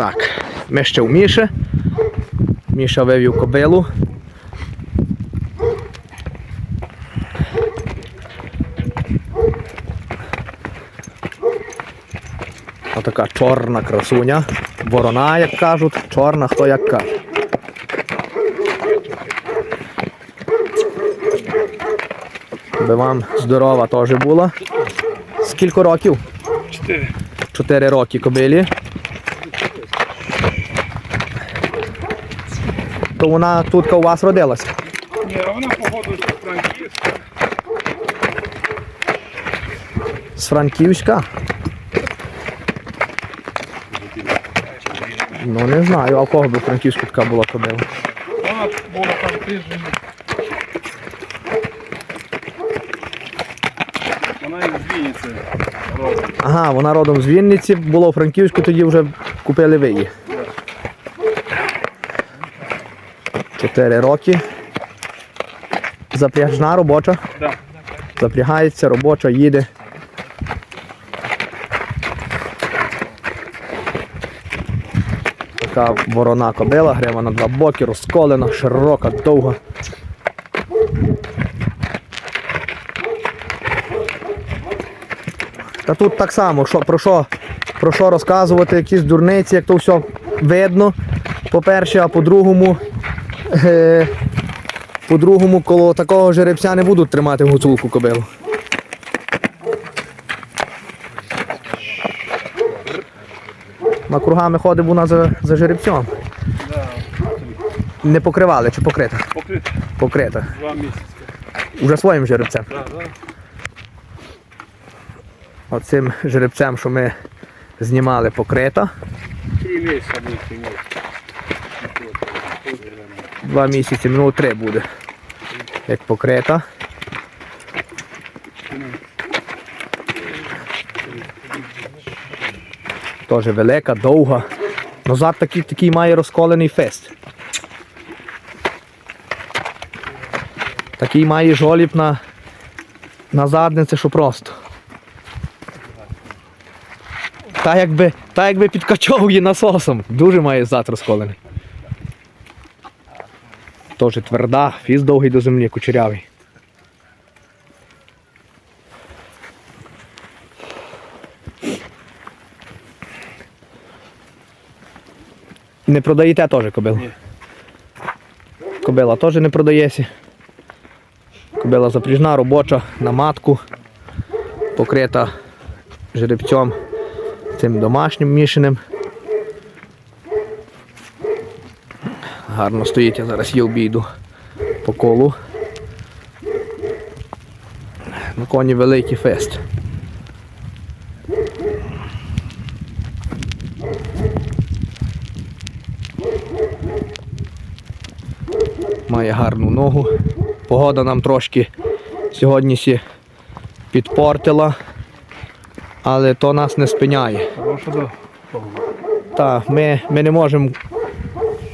Так, ми ще у Міші. Міша вивів кобилу. Отака чорна красуня. Ворона, як кажуть, чорна, хто як каже. Би вам здорова теж була. Скільки років? Чотири. Чотири роки кобилі. То вона тут у вас родилася. Ні, вона походу з Франківська. З Франківська. Ну не знаю, а в кого би в Франківську така була кобила. Вона була там тиждень. Вона із Вінниці родом. Ага, вона родом з Вінниці, було у Франківську, тоді вже купили ви її. Чотири роки. Запряжна робоча. Запрягається, робоча, їде. Така ворона кобила, грива на два боки, розколена, широка, довга. Та тут так само, що, про, що, про що розказувати, якісь дурниці, як то все видно. По-перше, а по-другому, по-другому, коло такого жеребця не будуть тримати гуцулку кобилу. На кругами ходить вона за, за жеребцем. Не покривали чи покрита? Покрито Покрита. два місяці. Уже своїм жеребцем. Да, да. Оцим жеребцем, що ми знімали покрита. Три місяці. Два місяці, ну три буде. Як покрита. Теж велика, довга. Назад такий, такий має розколений фест. Такий має жоліб на, на задниці, що просто. Та якби, та якби підкачовує насосом. Дуже має зад розколений. Теж тверда, фіз довгий до землі, кучерявий. Не продаєте теж кобилу? Ні. Кобила теж не продається. Кобила запряжна, робоча, на матку, покрита жеребцем цим домашнім мішаним. Гарно стоїть, я зараз її обійду по колу. На коні великий фест. Має гарну ногу. Погода нам трошки сьогодні сі підпортила, але то нас не спиняє. Що до Так, ми, ми не можемо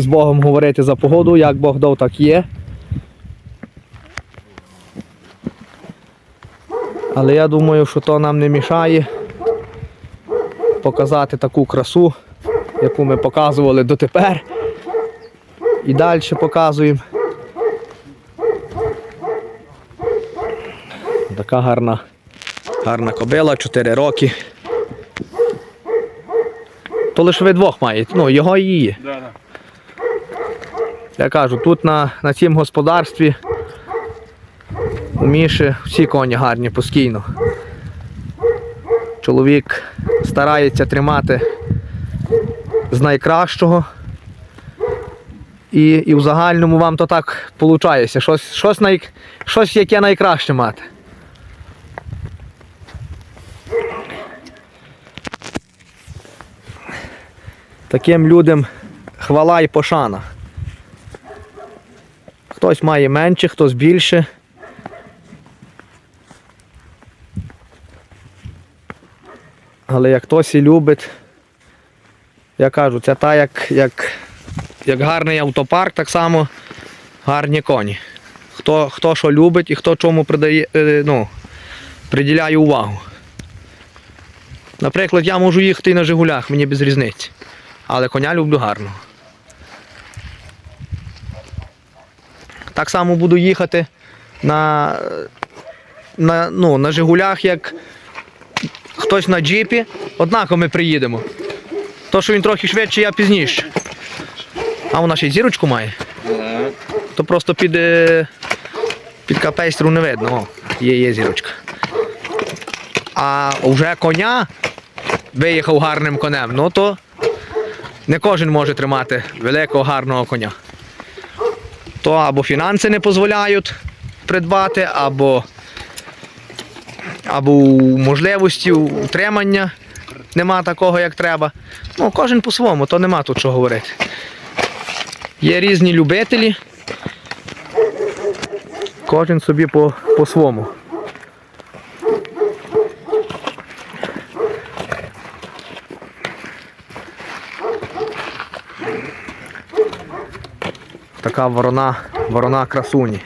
з Богом говорити за погоду, як Бог дав, так є. Але я думаю, що то нам не мішає показати таку красу, яку ми показували дотепер. І далі показуємо. Така гарна, гарна кобила, 4 роки. То лише ви двох маєте, ну його і її. Я кажу, тут на, на цім господарстві у Міші всі коні гарні постійно. Чоловік старається тримати з найкращого. І, і в загальному вам то так виходить. Щось, щось, най, щось яке найкраще мати. Таким людям хвала і пошана. Хтось має менше, хтось більше. Але як хтось і любить, я кажу, це та як, як, як гарний автопарк, так само гарні коні. Хто, хто що любить і хто чому придає, е, ну, приділяє увагу. Наприклад, я можу їхати на Жигулях, мені без різниці. але коня люблю гарного. Так само буду їхати на, на, ну, на Жигулях, як хтось на джипі, однаково ми приїдемо. То, що він трохи швидше, я пізніше. А вона ще й зірочку має. То просто під, е, під капейстру не видно. О, є, є зірочка. А вже коня виїхав гарним конем, ну то не кожен може тримати великого гарного коня. То або фінанси не дозволяють придбати, або, або можливості утримання нема такого, як треба. Ну, кожен по-своєму, то нема тут що говорити. Є різні любителі. Кожен собі по- Така ворона, ворона красуні.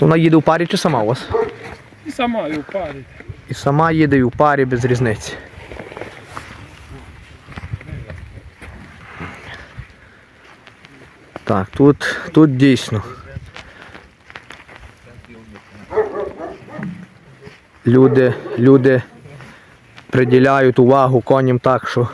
Вона їде у парі чи сама у вас? І сама і впадить. І сама їде і у парі без різниці. Так, тут, тут дійсно. Люди, люди приділяють увагу коням так, що.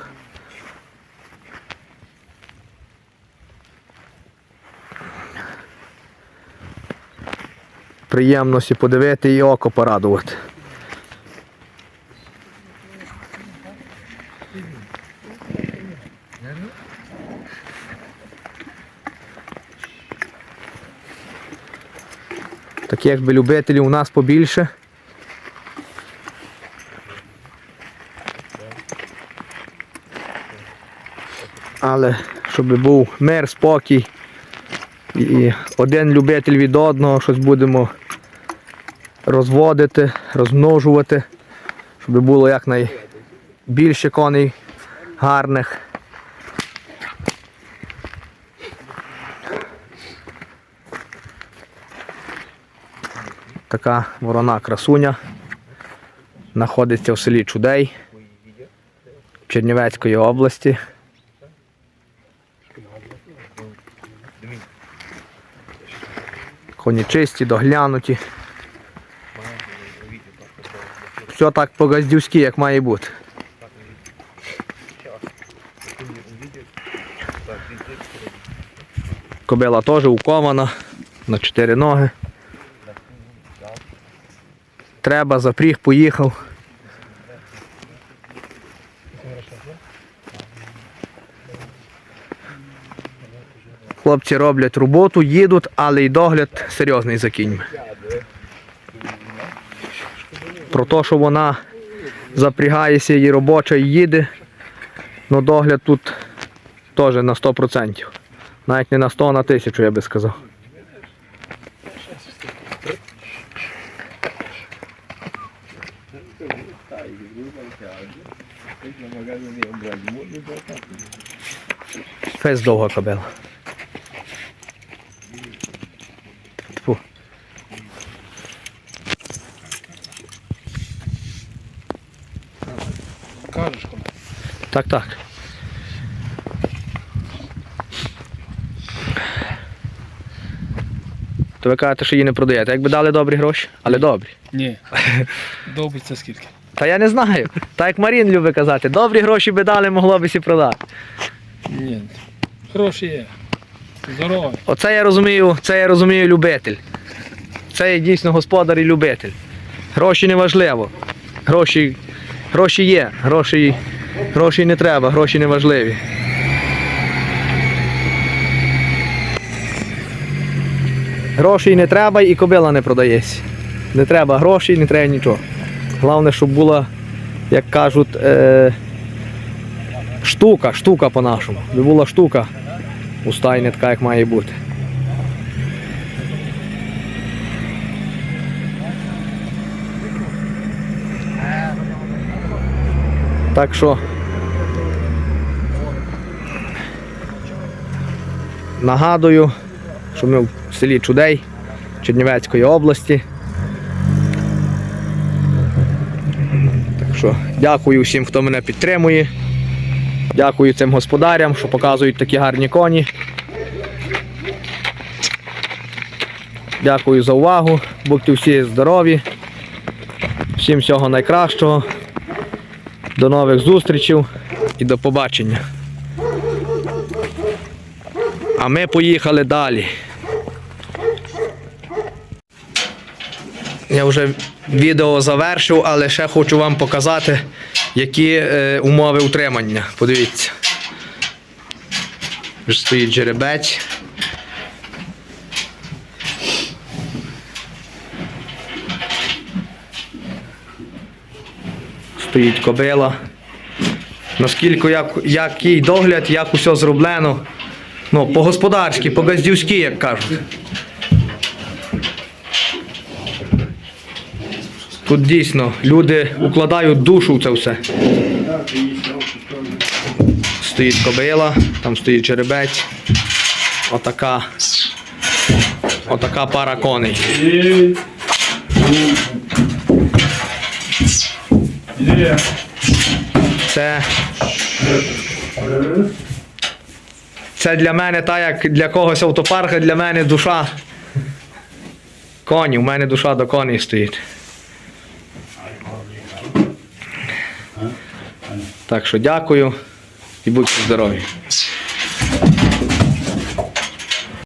Приємності подивити і око порадувати. Такі якби любителів у нас побільше. Але щоб був мир, спокій і один любитель від одного щось будемо розводити, розмножувати, щоб було якнайбільше коней гарних. Така ворона красуня. Знаходиться в селі Чудей Чернівецької області. Коні чисті, доглянуті. Все так по-газдівськи, як має бути. Кобила теж укована на чотири ноги. Треба, запріг, поїхав. Хлопці роблять роботу, їдуть, але й догляд серйозний за кіньми. Про те, що вона запрягається і робоча і їде, ну догляд тут теж на 100%. Навіть не на 100, а на 1000, я би сказав. Фес довга кобила. Кажеш. Так, так. То ви кажете, що її не продаєте. Якби дали добрі гроші, але добрі. Ні. Добиться скільки. Та я не знаю. Так як Марін любить казати, добрі гроші би дали, могло б сі продати. Ні. Гроші є. Здорово. Оце я розумію, це я розумію любитель. Це є дійсно господар і любитель. Гроші не важливо. Гроші, гроші є, гроші, гроші не треба, гроші не важливі. Грошей не треба і кобила не продається. Не треба грошей, не треба нічого. Головне, щоб була, як кажуть, е, штука, штука по-нашому. Була штука у стайні така, як має бути. Так що нагадую, що ми в селі Чудей Чернівецької області. Так що дякую всім, хто мене підтримує. Дякую цим господарям, що показують такі гарні коні. Дякую за увагу. Будьте всі здорові. Всім всього найкращого. До нових зустрічей і до побачення. А ми поїхали далі. Я вже відео завершив, але ще хочу вам показати, які е, умови утримання. Подивіться. Вже стоїть жеребець. Стоїть кобила. Наскільки як, який догляд, як усе зроблено. Ну, по-господарськи, по-газдівськи, як кажуть. Тут дійсно люди укладають душу в це все. Стоїть кобила, там стоїть жеребець. Отака. Отака пара коней. Це. Це для мене так, як для когось автопарка, для мене душа. Коні, у мене душа до коней стоїть. Так що дякую і будьте здорові.